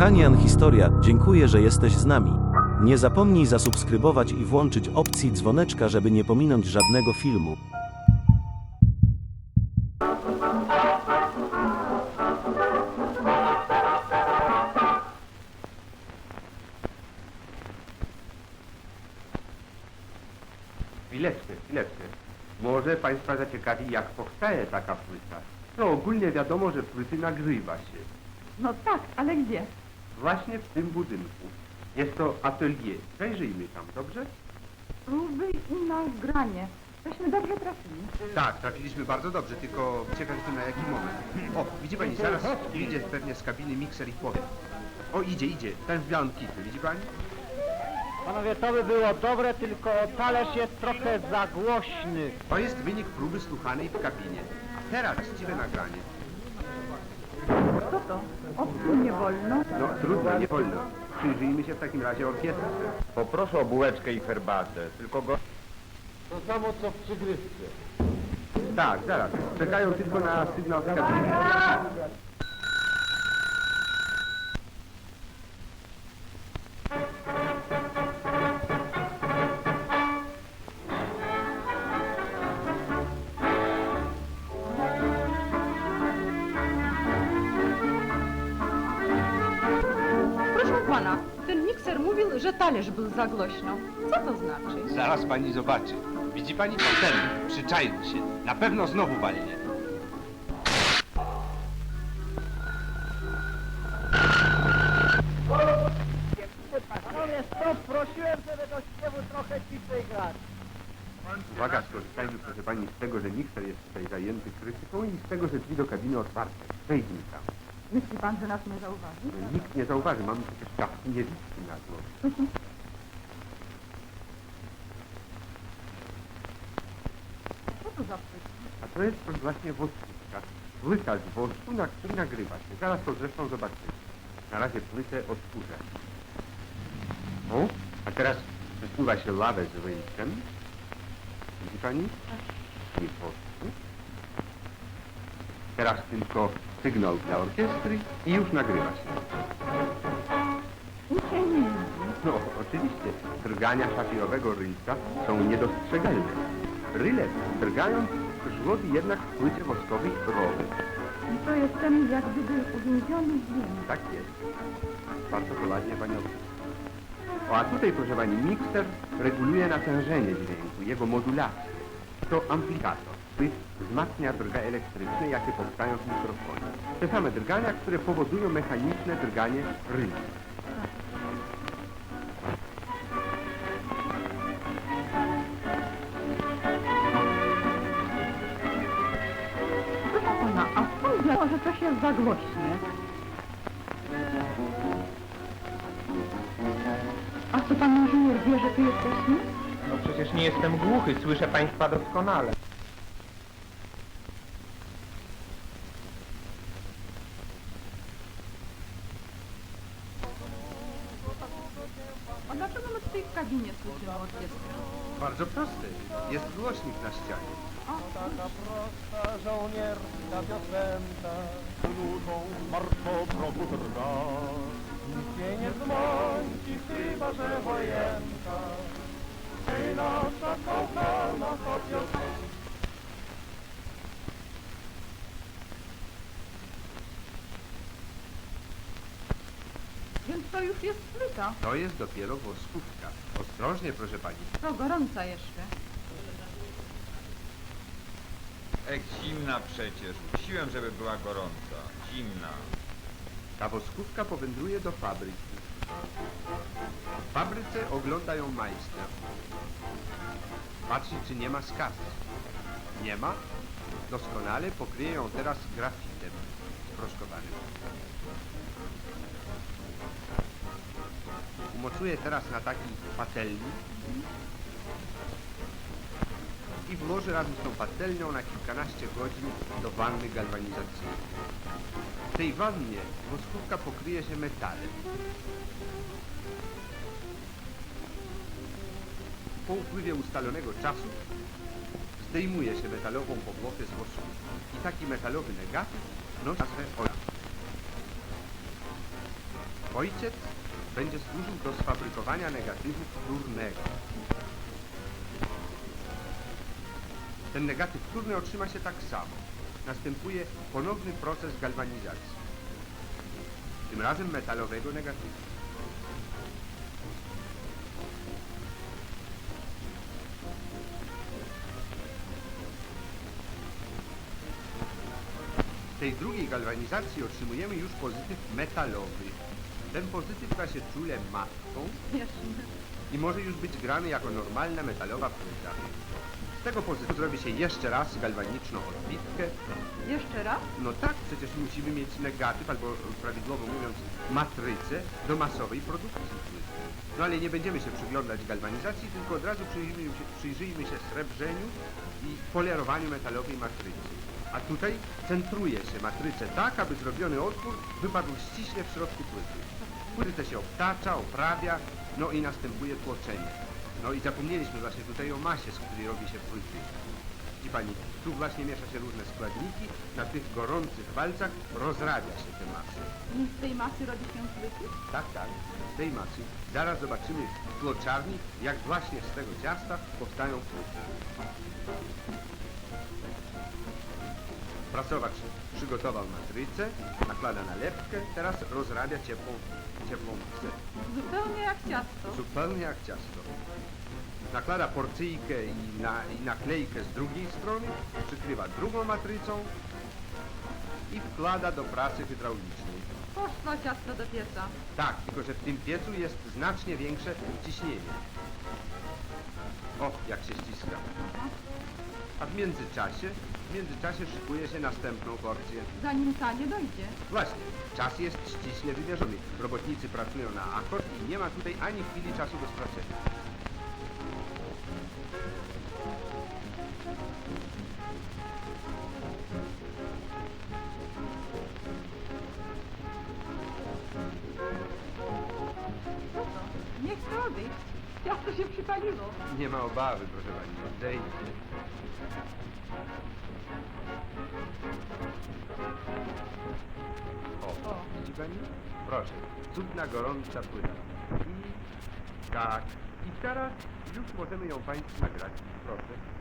Hanian Historia, dziękuję, że jesteś z nami. Nie zapomnij zasubskrybować i włączyć opcji dzwoneczka, żeby nie pominąć żadnego filmu. Chwileczkę, chwileczkę. Może Państwa zaciekawi, jak powstaje taka płyta. No ogólnie wiadomo, że płyty nagrywa się. No tak, ale gdzie? Właśnie w tym budynku. Jest to atelier. Zajrzyjmy tam, dobrze? Próby i nagranie. Żeśmy dobrze trafili. Tak, trafiliśmy bardzo dobrze, tylko ciekaw jestem na jaki moment. O, widzi Pani, zaraz idzie pewnie z kabiny mikser i powie. O, idzie, idzie. Ten w białym kitlu, widzi Pani? Panowie, to by było dobre, tylko talerz jest trochę za głośny. To jest wynik próby słuchanej w kabinie. A teraz właściwe nagranie. To? Obcu nie wolno. No trudno, nie wolno. Przyjrzyjmy się w takim razie orkiestrze. Poproszę o bułeczkę i herbatę, tylko go... To samo co w przygrywce. Tak, zaraz. Czekają tylko na sygnał z kabiny. Pana, ten mikser mówił, że talerz był za głośno. Co to znaczy? Zaraz pani zobaczy. Widzi pani fotel? Przyczaił się. Na pewno znowu walnie. Panowie, stop, prosiłem, żeby do śpiewu trochę ciszej grać. Uwaga, skorzystajmy proszę pani z tego, że mikser jest tutaj zajęty krytyką i z tego, że drzwi do kabiny otwarte. Wejdźmy tam. Myśli pan, że nas nie zauważy? Nikt nie zauważy, mamy przecież czapki niewidki na głowie. Co to za? A to jest właśnie woskówka. Płyta z wosku, na której nagrywa się. Zaraz to zresztą zobaczymy. Na razie płytę odkurzę. O, a teraz przesuwa się lawę z wyjściem. Widzi pani? Nie wosku. Teraz tylko sygnał dla orkiestry i już nagrywa się. No, oczywiście, drgania szafirowego rylca są niedostrzegalne. Rylec, drgając, żłobi jednak w płycie woskowej rowy. I to jest ten jak gdyby uwięziony dźwięk. Tak jest. Bardzo poważnie pani odczyta. O, a tutaj, proszę pani, mikser reguluje natężenie dźwięku, jego modulację. To amplikator, który wzmacnia drga elektryczne, jakie powstają w mikrofonie. Te same drgania, które powodują mechaniczne drganie rylca. Proszę pana, a skąd wiadomo, że coś jest za głośne? A co pan inżynier wie, że tu jesteśmy? No przecież nie jestem głuchy, słyszę państwa doskonale. A dlaczego my tutaj w kabinie słyszymy orkiestrę? Bardzo proste. Jest głośnik na ścianie. Taka prosta żołnierska piosenka, ludą martwo progu drga. Nic jej nie zmąci, chyba że wojenka. Ty nasza kochana piosenka. To już jest płyta. To jest dopiero woskówka. Ostrożnie, proszę pani. To gorąca jeszcze. Ech, zimna przecież. Siłem, żeby była gorąca. Zimna. Ta woskówka powędruje do fabryki. W fabryce ogląda ją majster. Patrzy, czy nie ma skaz. Nie ma? Doskonale pokryje ją teraz grafitem sproszkowanym. Umocuje teraz na taki patelni i włoży razem z tą patelnią na kilkanaście godzin do wanny galwanizacyjnej. W tej wannie woskówka pokryje się metalem. Po upływie ustalonego czasu zdejmuje się metalową powłokę z wosku i taki metalowy negatyw nosi nazwę OLA. Ojciec będzie służył do sfabrykowania negatywu wtórnego. Ten negatyw wtórny otrzyma się tak samo. Następuje ponowny proces galwanizacji. Tym razem metalowego negatywu. Tej drugiej galwanizacji otrzymujemy już pozytyw metalowy. Ten pozytyw da się czule matką i może już być grany jako normalna metalowa płyta. Z tego pozytywu zrobi się jeszcze raz galwaniczną odbitkę. Jeszcze raz? No tak, przecież musimy mieć negatyw, albo prawidłowo mówiąc matrycę do masowej produkcji płyty. No ale nie będziemy się przyglądać galwanizacji, tylko od razu przyjrzyjmy się, przyjrzyjmy się srebrzeniu i polerowaniu metalowej matrycy. A tutaj centruje się matrycę tak, aby zrobiony otwór wypadł ściśle w środku płyty. Płytę się obtacza, oprawia, no i następuje tłoczenie. No i zapomnieliśmy właśnie tutaj o masie, z której robi się płyty. Widzi pani, tu właśnie miesza się różne składniki, na tych gorących walcach rozrabia się te masy. I z tej masy robi się płyty? Tak, tak, z tej masy. Zaraz zobaczymy w tłoczarni, jak właśnie z tego ciasta powstają płyty. Pracowacz przygotował matrycę, nakłada nalepkę, teraz rozrabia ciepłą, ciepłą masę. Zupełnie jak ciasto. Zupełnie jak ciasto. Nakłada porcyjkę i, na, i naklejkę z drugiej strony, przykrywa drugą matrycą i wkłada do pracy hydraulicznej. Poszło ciasto do pieca. Tak, tylko że w tym piecu jest znacznie większe ciśnienie. O, jak się ściska. A w międzyczasie, w międzyczasie szykuje się następną porcję. Zanim ta nie dojdzie. Właśnie, czas jest ściśle wymierzony. Robotnicy pracują na akord i nie ma tutaj ani chwili czasu do stracenia. Co to? Odejść. Ciasto się przypaliło. Nie ma obawy, proszę pani, odejdzie. Proszę, cudna, gorąca płyta. I tak, i teraz już możemy ją państwu nagrać. Proszę.